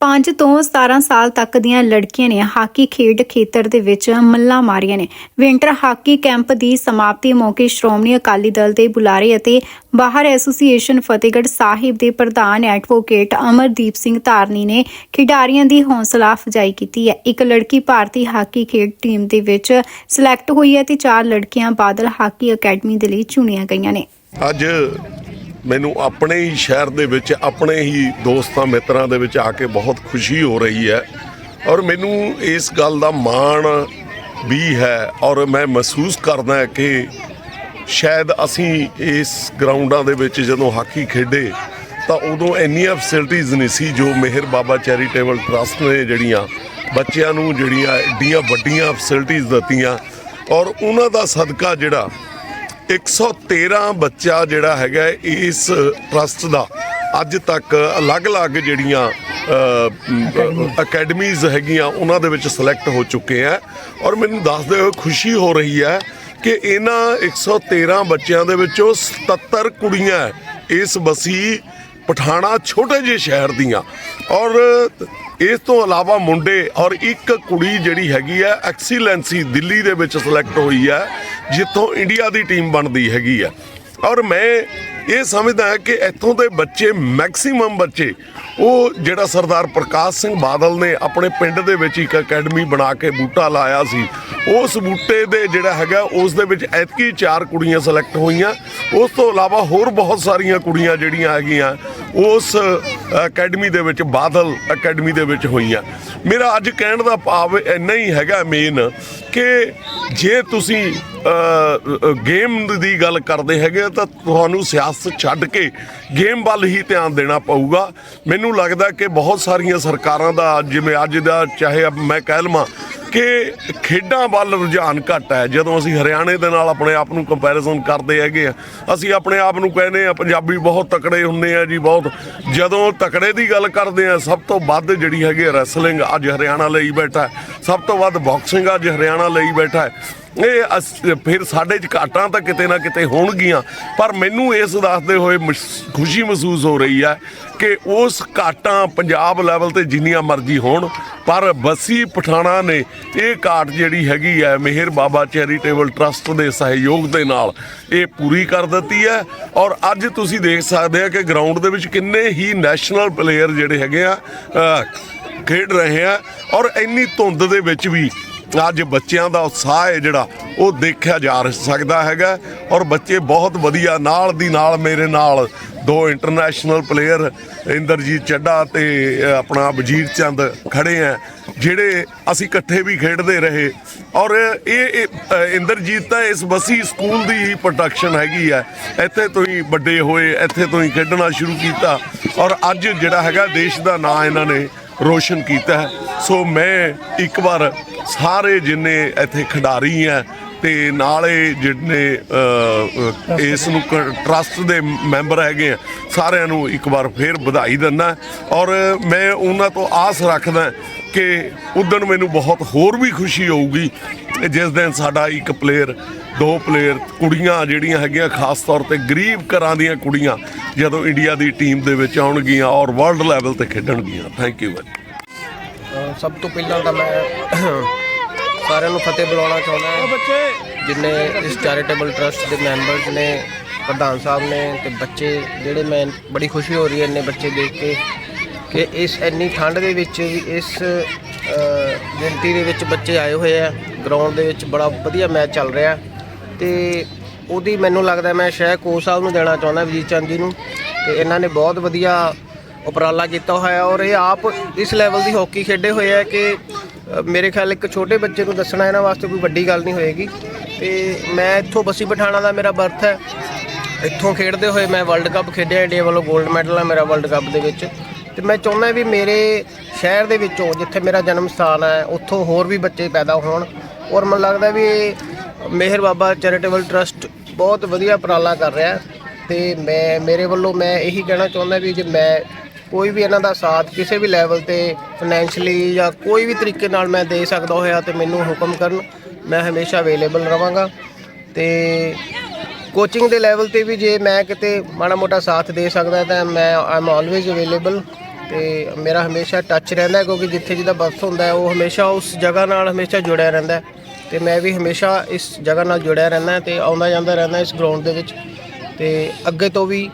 5 ਤੋਂ 17 ਸਾਲ ਤੱਕ ਦੀਆਂ ਲੜਕੀਆਂ ਨੇ ਹਾਕੀ ਖੇਡ ਖੇਤਰ ਦੇ ਵਿੱਚ ਮੱਲਾਂ ਮਾਰੀਆਂ ਨੇ। ਵਿੰਟਰ ਹਾਕੀ ਕੈਂਪ ਦੀ ਸਮਾਪਤੀ ਮੌਕੇ ਸ਼੍ਰੋਮਣੀ ਅਕਾਲੀ ਦਲ ਦੇ ਬੁਲਾਰੇ ਅਤੇ ਬਾਹਰ ਐਸੋਸੀਏਸ਼ਨ ਫਤਿਹਗੜ੍ਹ ਸਾਹਿਬ ਦੇ ਪ੍ਰਧਾਨ ਐਡਵੋਕੇਟ ਅਮਰਦੀਪ ਸਿੰਘ ਧਾਰਨੀ ਨੇ ਖਿਡਾਰੀਆਂ ਦੀ ਹੌਸਲਾ ਅਫਜ਼ਾਈ ਕੀਤੀ ਹੈ। ਇੱਕ ਲੜਕੀ ਭਾਰਤੀ ਹਾਕੀ ਖੇਡ ਟੀਮ ਦੇ ਵਿੱਚ ਸਿਲੈਕਟ ਹੋਈ ਹੈ ਤੇ ਚਾਰ ਲੜਕੀਆਂ ਬਾਦਲ ਹਾਕੀ ਅਕੈਡਮੀ ਦੇ ਲਈ ਚੁਣੀਆਂ ਗਈਆਂ ਨੇ। ਅੱਜ ਮੈਨੂੰ ਆਪਣੇ ਹੀ ਸ਼ਹਿਰ ਦੇ ਵਿੱਚ, ਆਪਣੇ ਹੀ ਦੋਸਤਾਂ, ਮਿੱਤਰਾਂ ਦੇ ਵਿੱਚ ਆ ਕੇ ਬਹੁਤ ਖੁਸ਼ੀ ਹੋ ਰਹੀ ਹੈ। ਔਰ ਮੈਨੂੰ ਇਸ ਗੱਲ ਦਾ ਮਾਣ ਵੀ ਹੈ ਔਰ ਮੈਂ ਮਹਿਸੂਸ ਕਰਦਾ ਕਿ ਸ਼ਾਇਦ ਅਸੀਂ ਇਸ ਗਰਾਊਂਡਾਂ ਦੇ ਵਿੱਚ ਜਦੋਂ ਹਾਕੀ ਖੇਡੇ, ਤਾਂ ਉਦੋਂ ਇੰਨੀਆਂ ਫੈਸਿਲਿਟੀਆਂ ਨਹੀਂ ਸੀ ਜੋ ਮਿਹਰ ਬਾਬਾ ਚੈਰੀਟੇਬਲ ਟਰਸਟ ਨੇ ਜਿਹੜੀਆਂ ਬੱਚਿਆਂ ਨੂੰ ਜਿਹੜੀਆਂ ਏਡੀਆਂ ਵੱਡੀਆਂ ਫੈਸਿਲਿਟੀਆਂ ਦਿੱਤੀਆਂ। ਔਰ ਉਹਨਾਂ ਦਾ ਸਦਕਾ ਜਿਹੜਾ 113 ਬੱਚਾ ਜਿਹੜਾ ਹੈਗਾ ਇਸ ਟਰਸਟ ਦਾ ਅੱਜ ਤੱਕ ਅਲੱਗ-ਅਲੱਗ ਜਿਹੜੀਆਂ ਅਕੈਡਮੀਜ਼ ਹੈਗੀਆਂ, ਉਹਨਾਂ ਦੇ ਵਿੱਚ ਸਿਲੈਕਟ ਹੋ ਚੁੱਕੇ ਆ ਔਰ ਮੈਨੂੰ ਦੱਸਦੇ ਹੋਏ ਖੁਸ਼ੀ ਹੋ ਰਹੀ ਹੈ ਕਿ ਇਹਨਾਂ 113 ਬੱਚਿਆਂ ਦੇ ਵਿੱਚੋਂ 77 ਕੁੜੀਆਂ ਇਸ ਬਸੀ ਪਠਾਣਾ ਛੋਟੇ ਜਿਹੇ ਸ਼ਹਿਰ ਦੀਆਂ। ਔਰ ਇਸ ਤੋਂ ਇਲਾਵਾ ਮੁੰਡੇ ਔਰ ਇੱਕ ਕੁੜੀ ਜਿਹੜੀ ਹੈਗੀ ਹੈ, ਐਕਸੀਲੈਂਸੀ ਦਿੱਲੀ ਦੇ ਵਿੱਚ ਸਿਲੈਕਟ ਹੋਈ ਹੈ, ਜਿੱਥੋਂ ਇੰਡੀਆ ਦੀ ਟੀਮ ਬਣਦੀ ਹੈਗੀ ਹੈ। ਔਰ ਮੈਂ ਇਹ ਸਮਝਦਾ ਹਾਂ ਕਿ ਇੱਥੋਂ ਦੇ ਬੱਚੇ ਮੈਕਸਿਮਮ ਬੱਚੇ, ਉਹ ਜਿਹੜਾ ਸਰਦਾਰ ਪ੍ਰਕਾਸ਼ ਸਿੰਘ ਬਾਦਲ ਨੇ ਆਪਣੇ ਪਿੰਡ ਦੇ ਵਿੱਚ ਇੱਕ ਅਕੈਡਮੀ ਬਣਾ ਕੇ ਬੂਟਾ ਲਾਇਆ ਸੀ, ਉਸ ਬੂਟੇ ਦੇ ਜਿਹੜਾ ਹੈਗਾ, ਉਸ ਦੇ ਵਿੱਚ ਐਤਕੀ ਚਾਰ ਕੁੜੀਆਂ ਸਿਲੈਕਟ ਹੋਈਆਂ। ਉਸ ਤੋਂ ਇਲਾਵਾ ਹੋਰ ਬਹੁਤ ਸਾਰੀਆਂ ਕੁੜੀਆਂ ਜਿਹੜੀਆਂ ਹੈਗੀਆਂ, ਉਸ ਅਕੈਡਮੀ ਦੇ ਵਿੱਚ, ਬਾਦਲ ਅਕੈਡਮੀ ਦੇ ਵਿੱਚ ਹੋਈਆਂ। ਮੇਰਾ ਅੱਜ ਕਹਿਣ ਦਾ ਭਾਵ ਇੰਨਾ ਹੀ ਹੈਗਾ ਮੇਨ ਕਿ ਜੇ ਤੁਸੀਂ ਗੇਮ ਦੀ ਗੱਲ ਕਰਦੇ ਹੈਗੇ ਤਾਂ ਤੁਹਾਨੂੰ ਸਿਆਸਤ ਛੱਡ ਕੇ ਗੇਮ ਵੱਲ ਹੀ ਧਿਆਨ ਦੇਣਾ ਪਊਗਾ। ਮੈਨੂੰ ਲੱਗਦਾ ਕਿ ਬਹੁਤ ਸਾਰੀਆਂ ਸਰਕਾਰਾਂ ਦਾ, ਜਿਵੇਂ ਅੱਜ ਦਾ, ਚਾਹੇ ਮੈਂ ਕਹਿ ਲਵਾਂ ਕਿ ਖੇਡਾਂ ਵੱਲ ਰੁਝਾਨ ਘੱਟ ਹੈ। ਜਦੋਂ ਅਸੀਂ ਹਰਿਆਣੇ ਦੇ ਨਾਲ ਆਪਣੇ ਆਪ ਨੂੰ ਕੰਪੈਰੀਜ਼ਨ ਕਰਦੇ ਹੈਗੇ ਆ, ਅਸੀਂ ਆਪਣੇ ਆਪ ਨੂੰ ਕਹਿੰਦੇ ਆ, ਪੰਜਾਬੀ ਬਹੁਤ ਤਕੜੇ ਹੁੰਦੇ ਆ ਜੀ, ਬਹੁਤ। ਜਦੋਂ ਤਕੜੇ ਦੀ ਗੱਲ ਕਰਦੇ ਆ, ਸਭ ਤੋਂ ਵੱਧ ਜਿਹੜੀ ਹੈਗੀ ਰੈਸਲਿੰਗ ਅੱਜ ਹਰਿਆਣਾ ਲਈ ਬੈਠਾ। ਸਭ ਤੋਂ ਵੱਧ ਬਾਕਸਿੰਗ ਅੱਜ ਹਰਿਆਣਾ ਲਈ ਬੈਠਾ ਹੈ। ਇਹ ਫਿਰ ਸਾਡੇ ਚ ਘਾਟਾਂ ਤਾਂ ਕਿਤੇ ਨਾ ਕਿਤੇ ਹੋਣਗੀਆਂ, ਪਰ ਮੈਨੂੰ ਇਸ ਦੱਸਦੇ ਹੋਏ ਖੁਸ਼ੀ ਮਹਿਸੂਸ ਹੋ ਰਹੀ ਹੈ ਕਿ ਉਸ ਘਾਟਾਂ ਪੰਜਾਬ ਲੈਵਲ ਤੇ ਜਿੰਨੀਆਂ ਮਰਜ਼ੀ ਹੋਣ, ਪਰ ਬਸੀ ਪਠਾਣਾ ਨੇ ਇਹ ਘਾਟ ਜਿਹੜੀ ਹੈਗੀ ਹੈ, ਮਿਹਰ ਬਾਬਾ ਚੈਰੀਟੇਬਲ ਟਰਸਟ ਦੇ ਸਹਿਯੋਗ ਦੇ ਨਾਲ ਇਹ ਪੂਰੀ ਕਰ ਦਿੱਤੀ ਹੈ। ਔਰ ਅੱਜ ਤੁਸੀਂ ਦੇਖ ਸਕਦੇ ਆ ਕਿ ਗਰਾਊਂਡ ਦੇ ਵਿੱਚ ਕਿੰਨੇ ਹੀ ਨੈਸ਼ਨਲ ਪਲੇਅਰ ਜਿਹੜੇ ਹੈਗੇ ਆ ਖੇਡ ਰਹੇ ਆ। ਔਰ ਇੰਨੀ ਧੁੰਦ ਦੇ ਵਿੱਚ ਵੀ ਅੱਜ ਬੱਚਿਆਂ ਦਾ ਉਤਸ਼ਾਹ ਹੈ ਜਿਹੜਾ ਉਹ ਦੇਖਿਆ ਜਾ ਸਕਦਾ ਹੈਗਾ। ਔਰ ਬੱਚੇ ਬਹੁਤ ਵਧੀਆ ਨਾਲ ਦੀ ਨਾਲ ਮੇਰੇ ਨਾਲ ਦੋ ਇੰਟਰਨੈਸ਼ਨਲ ਪਲੇਅਰ ਇੰਦਰਜੀਤ ਚੱਡਾ ਤੇ ਆਪਣਾ ਵਜੀਰ ਚੰਦ ਖੜੇ ਆ ਜਿਹੜੇ ਅਸੀਂ ਇਕੱਠੇ ਵੀ ਖੇਡਦੇ ਰਹੇ। ਔਰ ਇਹ ਇਹ, ਇੰਦਰਜੀਤ ਤਾਂ ਇਸ ਬਸੀ ਸਕੂਲ ਦੀ ਹੀ ਪ੍ਰੋਡਕਸ਼ਨ ਹੈਗੀ ਆ ਇੱਥੇ ਤੋਂ ਹੀ ਵੱਡੇ ਹੋਏ ਇੱਥੇ ਤੋਂ ਹੀ ਖੇਡਣਾ ਸ਼ੁਰੂ ਕੀਤਾ। ਔਰ ਅੱਜ ਜਿਹੜਾ ਹੈਗਾ ਦੇਸ਼ ਦਾ ਨਾਂ ਇਹਨਾਂ ਨੇ ਰੋਸ਼ਨ ਕੀਤਾ ਹੈ। ਸੋ ਮੈਂ ਇੱਕ ਵਾਰ ਸਾਰੇ ਜਿੰਨੇ ਇੱਥੇ ਖਿਡਾਰੀ ਆ ਤੇ ਨਾਲੇ ਜਿਹੜੇ ਇਸ ਨੂੰ ਟਰਸਟ ਦੇ ਮੈਂਬਰ ਹੈਗੇ ਆ, ਸਾਰਿਆਂ ਨੂੰ ਇੱਕ ਵਾਰ ਫੇਰ ਵਧਾਈ ਦਿੰਦਾ। ਔਰ ਮੈਂ ਉਹਨਾਂ ਤੋਂ ਆਸ ਰੱਖਦਾ ਕਿ ਉਦੋਂ ਮੈਨੂੰ ਬਹੁਤ ਹੋਰ ਵੀ ਖੁਸ਼ੀ ਹੋਊਗੀ। ਕਿ ਜਿਸ ਦਿਨ ਸਾਡਾ ਇੱਕ ਪਲੇਅਰ ਦੋ ਪਲੇਅਰ ਕੁੜੀਆਂ ਜਿਹੜੀਆਂ ਹੈਗੀਆਂ, ਖਾਸ ਤੌਰ ਤੇ ਗਰੀਬ ਘਰਾਂ ਦੀਆਂ ਕੁੜੀਆਂ, ਜਦੋਂ ਇੰਡੀਆ ਦੀ ਟੀਮ ਦੇ ਵਿੱਚ ਆਉਣਗੀਆਂ ਔਰ ਵਰਲਡ ਲੈਵਲ ਤੇ ਖੇਡਣਗੀਆਂ। ਥੈਂਕ ਯੂ ਵੈਰੀ ਸਭ ਤੋਂ ਪਹਿਲਾਂ ਤਾਂ ਮੈਂ ਸਾਰਿਆਂ ਨੂੰ ਫਤਿਹ ਬੁਲਾਉਣਾ ਚਾਹੁੰਦਾ ਹਾਂ। ਜਿੰਨੇ ਇਸ ਚੈਰੀਟੇਬਲ ਟਰਸਟ ਦੇ ਮੈਂਬਰਸ ਨੇ ਪ੍ਰਧਾਨ ਸਾਹਿਬ ਨੇ ਤੇ ਬੱਚੇ ਜਿਹੜੇ ਮੈਂ ਬੜੀ ਖੁਸ਼ੀ ਹੋ ਰਹੀ ਹੈ ਇੰਨੇ ਬੱਚੇ ਦੇਖ ਕੇ ਕਿ ਇਸ ਇੰਨੀ ਠੰਡ ਦੇ ਵਿੱਚ ਵੀ ਇਸ ਗਿਣਤੀ ਦੇ ਵਿੱਚ ਬੱਚੇ ਆਏ ਹੋਏ ਆ। ਗਰਾਊਂਡ ਦੇ ਵਿੱਚ ਬੜਾ ਵਧੀਆ ਮੈਚ ਚੱਲ ਰਿਹਾ। ਤੇ ਉਹਦੀ ਮੈਨੂੰ ਲੱਗਦਾ ਮੈਂ ਸ਼ਾਇਦ ਕੋਚ ਸਾਹਿਬ ਨੂੰ ਦੇਣਾ ਚਾਹੁੰਦਾ ਵਜੀਤ ਚੰਦ ਜੀ ਨੂੰ। ਤੇ ਇਹਨਾਂ ਨੇ ਬਹੁਤ ਵਧੀਆ ਉਪਰਾਲਾ ਕੀਤਾ ਹੋਇਆ ਔਰ ਇਹ ਆਪ ਇਸ ਲੈਵਲ ਦੀ ਹਾਕੀ ਖੇਡੇ ਹੋਏ ਆ ਕਿ ਮੇਰੇ ਖਿਆਲ ਇੱਕ ਛੋਟੇ ਬੱਚੇ ਨੂੰ ਦੱਸਣਾ ਇਹਨਾਂ ਵਾਸਤੇ ਕੋਈ ਵੱਡੀ ਗੱਲ ਨਹੀਂ ਹੋਏਗੀ। ਤੇ ਮੈਂ ਇੱਥੋਂ ਬਸੀ ਪਠਾਣਾ ਦਾ ਮੇਰਾ ਬਰਥ ਹੈ। ਇੱਥੋਂ ਖੇਡਦੇ ਹੋਏ ਮੈਂ ਵਰਲਡ ਕੱਪ ਖੇਡਿਆ ਇੰਡੀਆ ਵੱਲੋਂ 골ਡ ਮੈਡਲ ਆ ਮੇਰਾ ਵਰਲਡ ਕੱਪ ਦੇ ਵਿੱਚ। ਤੇ ਮੈਂ ਚਾਹੁੰਦਾ ਵੀ ਮੇਰੇ ਸ਼ਹਿਰ ਦੇ ਵਿੱਚੋਂ ਜਿੱਥੇ ਮੇਰਾ ਜਨਮ ਸਥਾਨ ਹੈ, ਉੱਥੋਂ ਹੋਰ ਵੀ ਬੱਚੇ ਪੈਦਾ ਹੋਣ। ਔਰ ਮੈਨੂੰ ਲੱਗਦਾ ਵੀ ਇਹ ਮਿਹਰ ਬਾਬਾ ਚੈਰੀਟੇਬਲ ਟਰਸਟ ਬਹੁਤ ਵਧੀਆ ਉਪਰਾਲਾ ਕਰ ਰਿਹਾ ਹੈ। ਤੇ ਮੈਂ, ਮੇਰੇ ਵੱਲੋਂ ਮੈਂ ਇਹੀ ਕਹਿਣਾ ਚਾਹੁੰਦਾ ਵੀ ਜੇ ਮੈਂ ਕੋਈ ਵੀ ਇਹਨਾਂ ਦਾ ਸਾਥ ਕਿਸੇ ਵੀ ਲੈਵਲ ਤੇ ਫਾਈਨੈਂਸ਼ਲੀ ਜਾਂ ਕੋਈ ਵੀ ਤਰੀਕੇ ਨਾਲ ਮੈਂ ਦੇ ਸਕਦਾ ਹੋਇਆ ਤੇ ਮੈਨੂੰ ਹੁਕਮ ਕਰਨ, ਮੈਂ ਹਮੇਸ਼ਾ ਅਵੇਲੇਬਲ ਰਵਾਂਗਾ। ਤੇ ਕੋਚਿੰਗ ਦੇ ਲੈਵਲ ਤੇ ਵੀ ਜੇ ਮੈਂ ਕਿਤੇ ਮਾੜਾ ਮੋਟਾ ਸਾਥ ਦੇ ਸਕਦਾ ਤਾਂ ਮੈਂ ਆਮ ਆਲਵੇਜ਼ ਅਵੇਲੇਬਲ ਤੇ ਮੇਰਾ ਹਮੇਸ਼ਾ ਟੱਚ ਰਹਿੰਦਾ ਕਿਉਂਕਿ ਜਿੱਥੇ ਜਿਹਦਾ ਬਰਥ ਹੁੰਦਾ ਉਹ ਹਮੇਸ਼ਾ ਉਸ ਜਗ੍ਹਾ ਨਾਲ ਹਮੇਸ਼ਾ ਜੁੜਿਆ ਰਹਿੰਦਾ ਹੈ। ਤੇ ਮੈਂ ਵੀ ਹਮੇਸ਼ਾ ਇਸ ਜਗ੍ਹਾ ਨਾਲ ਜੁੜਿਆ ਰਹਿੰਦਾ ਤੇ ਆਉਂਦਾ ਜਾਂਦਾ ਰਹਿੰਦਾ ਇਸ ਗਰਾਊਂਡ ਦੇ ਵਿੱਚ। ਤੇ ਅੱਗੇ ਤੋਂ ਵੀ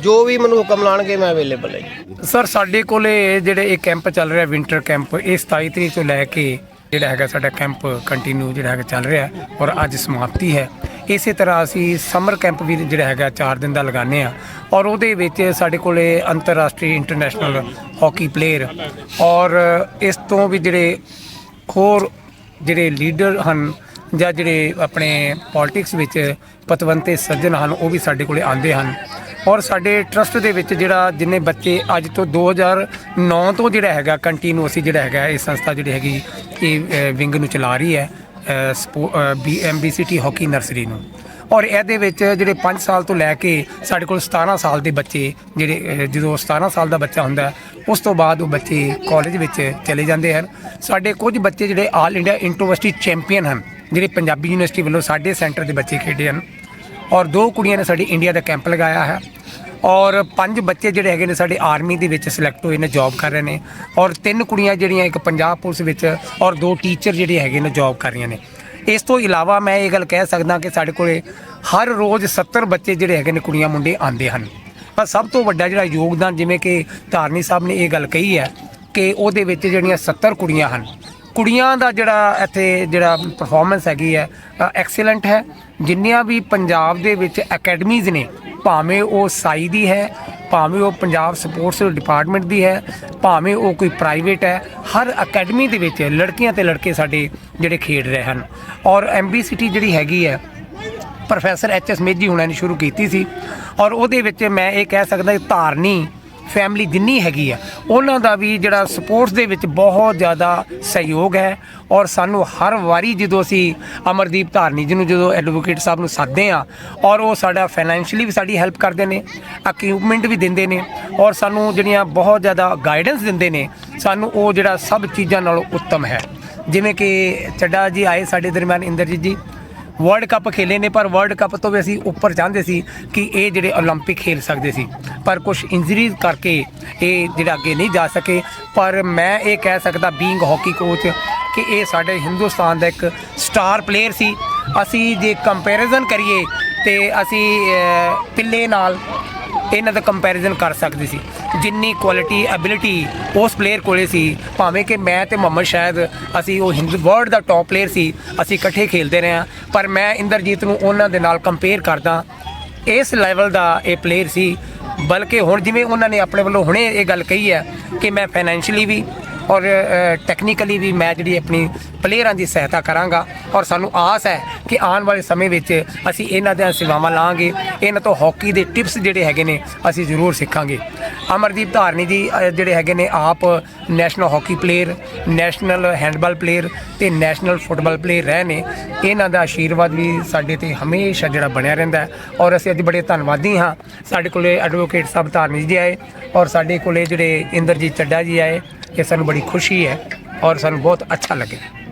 ਜੋ ਵੀ ਮੈਨੂੰ ਹੁਕਮ ਲਾਣਗੇ ਮੈਂ ਅਵੇਲੇਬਲ ਹੈ ਜੀ। ਸਰ, ਸਾਡੇ ਕੋਲੇ ਜਿਹੜੇ ਇਹ ਕੈਂਪ ਚੱਲ ਰਿਹਾ ਵਿੰਟਰ ਕੈਂਪ ਇਹ 27 ਤਰੀਕ ਤੋਂ ਲੈ ਕੇ ਜਿਹੜਾ ਹੈਗਾ ਸਾਡਾ ਕੈਂਪ ਕੰਟੀਨਿਊ ਜਿਹੜਾ ਹੈਗਾ ਚੱਲ ਰਿਹਾ ਹੈ ਔਰ ਅੱਜ ਸਮਾਪਤੀ ਹੈ। ਇਸੇ ਤਰ੍ਹਾਂ ਅਸੀਂ ਸਮਰ ਕੈਂਪ ਵੀ ਜਿਹੜਾ ਹੈਗਾ 4 ਦਿਨ ਦਾ ਲਗਾਉਂਦੇ ਆ ਔਰ ਉਹਦੇ ਵਿੱਚ ਸਾਡੇ ਕੋਲੇ ਅੰਤਰਰਾਸ਼ਟਰੀ ਇੰਟਰਨੈਸ਼ਨਲ ਹਾਕੀ ਪਲੇਅਰ ਔਰ ਇਸ ਤੋਂ ਵੀ ਜਿਹੜੇ ਹੋਰ ਜਿਹੜੇ ਲੀਡਰ ਹਨ ਜਾਂ ਜਿਹੜੇ ਆਪਣੇ ਪੋਲਿਟਿਕਸ ਵਿੱਚ ਪਤਵੰਤੇ ਸੱਜਣ ਹਨ, ਉਹ ਵੀ ਸਾਡੇ ਕੋਲੇ ਆਉਂਦੇ ਹਨ। ਔਰ ਸਾਡੇ ਟਰਸਟ ਦੇ ਵਿੱਚ ਜਿਹੜਾ ਜਿੰਨੇ ਬੱਚੇ ਅੱਜ ਤੋਂ 2009 ਤੋਂ ਜਿਹੜਾ ਹੈਗਾ ਕੰਟੀਨਿਊ ਅਸੀਂ ਜਿਹੜਾ ਹੈਗਾ, ਇਹ ਸੰਸਥਾ ਜਿਹੜੀ ਹੈਗੀ, ਇਹ ਵਿੰਗ ਨੂੰ ਚਲਾ ਰਹੀ ਹੈ ਬੀਐਮਬੀਸੀਟੀ ਹਾਕੀ ਨਰਸਰੀ ਨੂੰ। ਔਰ ਇਹਦੇ ਵਿੱਚ ਜਿਹੜੇ 5 ਸਾਲ ਤੋਂ ਲੈ ਕੇ ਸਾਡੇ ਕੋਲ 17 ਸਾਲ ਦੇ ਬੱਚੇ ਜਿਹੜੇ ਜਦੋਂ 17 ਸਾਲ ਦਾ ਬੱਚਾ ਹੁੰਦਾ, ਉਸ ਤੋਂ ਬਾਅਦ ਉਹ ਬੱਚੇ ਕਾਲਜ ਵਿੱਚ ਚਲੇ ਜਾਂਦੇ ਹਨ। ਸਾਡੇ ਕੁਝ ਬੱਚੇ ਜਿਹੜੇ ਆਲ ਇੰਡੀਆ ਯੂਨੀਵਰਸਿਟੀ ਚੈਂਪੀਅਨ ਹਨ ਜਿਹੜੇ ਪੰਜਾਬੀ ਯੂਨੀਵਰਸਿਟੀ ਵੱਲੋਂ ਸਾਡੇ ਸੈਂਟਰ ਦੇ ਬੱਚੇ ਖੇਡੇ ਹਨ ਔਰ ਦੋ ਕੁੜੀਆਂ ਨੇ ਸਾਡੀ ਇੰਡੀਆ ਦਾ ਕੈਂਪ ਲਗਾਇਆ ਹੈ ਔਰ ਪੰਜ ਬੱਚੇ ਜਿਹੜੇ ਹੈਗੇ ਨੇ ਸਾਡੇ ਆਰਮੀ ਦੇ ਵਿੱਚ ਸਿਲੈਕਟ ਹੋਏ ਨੇ, ਜੌਬ ਕਰ ਰਹੇ ਨੇ ਔਰ ਤਿੰਨ ਕੁੜੀਆਂ ਜਿਹੜੀਆਂ ਇੱਕ ਪੰਜਾਬ ਪੁਲਿਸ ਵਿੱਚ ਔਰ ਦੋ ਟੀਚਰ ਜਿਹੜੇ ਹੈਗੇ ਨੇ ਜੌਬ ਕਰ ਰਹੀਆਂ ਨੇ। ਇਸ ਤੋਂ ਇਲਾਵਾ ਮੈਂ ਇਹ ਗੱਲ ਕਹਿ ਸਕਦਾ ਕਿ ਸਾਡੇ ਕੋਲੇ ਹਰ ਰੋਜ਼ 70 ਬੱਚੇ ਜਿਹੜੇ ਹੈਗੇ ਨੇ ਕੁੜੀਆਂ ਮੁੰਡੇ ਆਉਂਦੇ ਹਨ। ਪਰ ਸਭ ਤੋਂ ਵੱਡਾ ਜਿਹੜਾ ਯੋਗਦਾਨ ਜਿਵੇਂ ਕਿ ਧਾਰਨੀ ਸਾਹਿਬ ਨੇ ਇਹ ਗੱਲ ਕਹੀ ਹੈ ਕਿ ਉਹਦੇ ਵਿੱਚ ਜਿਹੜੀਆਂ 70 ਕੁੜੀਆਂ ਹਨ ਕੁੜੀਆਂ ਦਾ ਜਿਹੜਾ ਇੱਥੇ ਜਿਹੜਾ ਪਰਫਾਰਮੈਂਸ ਹੈਗੀ ਹੈ ਐਕਸਲੈਂਟ ਹੈ। ਜਿੰਨੀਆਂ ਵੀ ਪੰਜਾਬ ਦੇ ਵਿੱਚ ਅਕੈਡਮੀਜ਼ ਨੇ, ਭਾਵੇਂ ਉਹ ਸਾਈ ਦੀ ਹੈ, ਭਾਵੇਂ ਉਹ ਪੰਜਾਬ ਸਪੋਰਟਸ ਡਿਪਾਰਟਮੈਂਟ ਦੀ ਹੈ, ਭਾਵੇਂ ਉਹ ਕੋਈ ਪ੍ਰਾਈਵੇਟ ਹੈ, ਹਰ ਅਕੈਡਮੀ ਦੇ ਵਿੱਚ ਲੜਕੀਆਂ ਤੇ ਲੜਕੇ ਸਾਡੇ ਜਿਹੜੇ ਖੇਡ ਰਹੇ ਹਨ। ਔਰ ਐਮਬੀਸੀਟੀ ਜਿਹੜੀ ਹੈਗੀ ਹੈ ਪ੍ਰੋਫੈਸਰ ਐਚ ਐਸ ਮੇਜੀ ਹੁਣਾਂ ਨੇ ਸ਼ੁਰੂ ਕੀਤੀ ਸੀ। ਔਰ ਉਹਦੇ ਵਿੱਚ ਮੈਂ ਇਹ ਕਹਿ ਸਕਦਾ ਧਾਰਨੀ ਫੈਮਿਲੀ ਜਿੰਨੀ ਹੈਗੀ ਆ, ਉਹਨਾਂ ਦਾ ਵੀ ਜਿਹੜਾ ਸਪੋਰਟਸ ਦੇ ਵਿੱਚ ਬਹੁਤ ਜ਼ਿਆਦਾ ਸਹਿਯੋਗ ਹੈ ਔਰ ਸਾਨੂੰ ਹਰ ਵਾਰੀ ਜਦੋਂ ਅਸੀਂ ਅਮਰਦੀਪ ਧਾਰਨੀ ਜੀ ਨੂੰ ਜਦੋਂ ਐਡਵੋਕੇਟ ਸਾਹਿਬ ਨੂੰ ਸਾਧਦੇ ਆ ਔਰ ਉਹ ਸਾਡਾ ਫਾਈਨੈਂਸ਼ੀਅਲੀ ਵੀ ਸਾਡੀ ਹੈਲਪ ਕਰਦੇ ਨੇ ਇਕਵਿਪਮੈਂਟ ਵੀ ਦਿੰਦੇ ਨੇ ਔਰ ਸਾਨੂੰ ਜਿਹੜੀਆਂ ਬਹੁਤ ਜ਼ਿਆਦਾ ਗਾਈਡੈਂਸ ਦਿੰਦੇ ਨੇ, ਸਾਨੂੰ ਉਹ ਜਿਹੜਾ ਸਭ ਚੀਜ਼ਾਂ ਨਾਲੋਂ ਉੱਤਮ ਹੈ। ਜਿਵੇਂ ਕਿ ਚੱਡਾ ਜੀ ਆਏ ਸਾਡੇ ਦਰਮਿਆਨ ਇੰਦਰਜੀਤ ਜੀ ਵਰਲਡ ਕੱਪ ਖੇਲੇ ਨੇ ਪਰ ਵਰਲਡ ਕੱਪ ਤੋਂ ਵੀ ਅਸੀਂ ਉੱਪਰ ਚਾਹੁੰਦੇ ਸੀ ਕਿ ਇਹ ਜਿਹੜੇ 올림픽 ਖੇਲ ਸਕਦੇ ਸੀ ਪਰ ਕੁਝ ਇੰਜਰੀਜ਼ ਕਰਕੇ ਇਹ ਜਿਹੜਾ ਅੱਗੇ ਨਹੀਂ ਜਾ ਸਕੇ ਪਰ ਮੈਂ ਇਹ ਕਹਿ ਸਕਦਾ ਬੀਇੰਗ ਹਾਕੀ ਕੋਚ ਕਿ ਇਹ ਸਾਡੇ ਹਿੰਦੁਸਤਾਨ ਦਾ ਇੱਕ ਸਟਾਰ ਪਲੇਅਰ ਸੀ ਅਸੀਂ ਜੇ ਕੰਪੈਰੀਜ਼ਨ ਕਰੀਏ ਤੇ ਅਸੀਂ ਅਹ, ਪਿੱਲੇ ਨਾਲ ਇਹਨਾਂ ਦਾ ਕੰਪੈਰੀਜ਼ਨ ਕਰ ਸਕਦੇ ਸੀ ਜਿੰਨੀ ਕੁਆਲਿਟੀ ਐਬਿਲਿਟੀ ਉਸ ਪਲੇਅਰ ਕੋਲੇ ਸੀ, ਭਾਵੇਂ ਕਿ ਮੈਂ ਤੇ ਮੁਹੰਮਦ ਸ਼ਾਇਦ ਅਸੀਂ ਉਹ ਹਿੰਦ ਵਰਲਡ ਦਾ ਟੌਪ ਪਲੇਅਰ ਸੀ, ਅਸੀਂ ਇਕੱਠੇ ਖੇਲਦੇ ਰਹੇ ਹਾਂ, ਪਰ ਮੈਂ ਇੰਦਰਜੀਤ ਨੂੰ ਉਹਨਾਂ ਦੇ ਨਾਲ ਕੰਪੇਅਰ ਕਰਦਾ। ਇਸ ਲੈਵਲ ਦਾ ਇਹ ਪਲੇਅਰ ਸੀ, ਬਲਕਿ ਹੁਣ ਜਿਵੇਂ ਉਹਨਾਂ ਨੇ ਆਪਣੇ ਵੱਲੋਂ ਹੁਣੇ ਇਹ ਗੱਲ ਕਹੀ ਹੈ ਕਿ ਮੈਂ ਫਾਈਨੈਂਸ਼ੀਅਲੀ ਵੀ ਔਰ ਟੈਕਨੀਕਲੀ ਵੀ ਮੈਂ ਜਿਹੜੀ ਆਪਣੀ ਪਲੇਅਰਾਂ ਦੀ ਸਹਾਇਤਾ ਕਰਾਂਗਾ। ਔਰ ਸਾਨੂੰ ਆਸ ਹੈ ਕਿ ਆਉਣ ਵਾਲੇ ਸਮੇਂ ਵਿੱਚ ਅਸੀਂ ਇਹਨਾਂ ਦੀਆਂ ਸੇਵਾਵਾਂ ਲਾਂਗੇ। ਇਹਨਾਂ ਤੋਂ ਹਾਕੀ ਦੇ ਟਿਪਸ ਜਿਹੜੇ ਹੈਗੇ ਨੇ, ਅਸੀਂ ਜ਼ਰੂਰ ਸਿੱਖਾਂਗੇ। ਅਮਰਦੀਪ ਧਾਰਨੀ ਜੀ ਜਿਹੜੇ ਹੈਗੇ ਨੇ ਆਪ national hockey player national handball player ਤੇ ਨੈਸ਼ਨਲ ਫੁੱਟਬਾਲ ਪਲੇਅਰ ਰਹੇ ਨੇ। ਇਹਨਾਂ ਦਾ ਆਸ਼ੀਰਵਾਦ ਵੀ ਸਾਡੇ ਤੇ ਹਮੇਸ਼ਾ ਜਿਹੜਾ ਬਣਿਆ ਰਹਿੰਦਾ ਔਰ ਅਸੀਂ ਅੱਜ ਬੜੇ ਧੰਨਵਾਦੀ ਹਾਂ। ਸਾਡੇ ਕੋਲੇ ਐਡਵੋਕੇਟ ਸਾਹਿਬ ਧਾਰਨੀ ਜੀ ਆਏ। ਔਰ ਸਾਡੇ ਕੋਲੇ ਜਿਹੜੇ ਇੰਦਰਜੀਤ ਚੱਡਾ ਜੀ ਆਏ। ਇਹ ਸਾਨੂੰ ਬੜੀ ਖੁਸ਼ੀ ਹੈ ਔਰ ਸਾਨੂੰ ਬਹੁਤ ਅੱਛਾ ਲੱਗਿਆ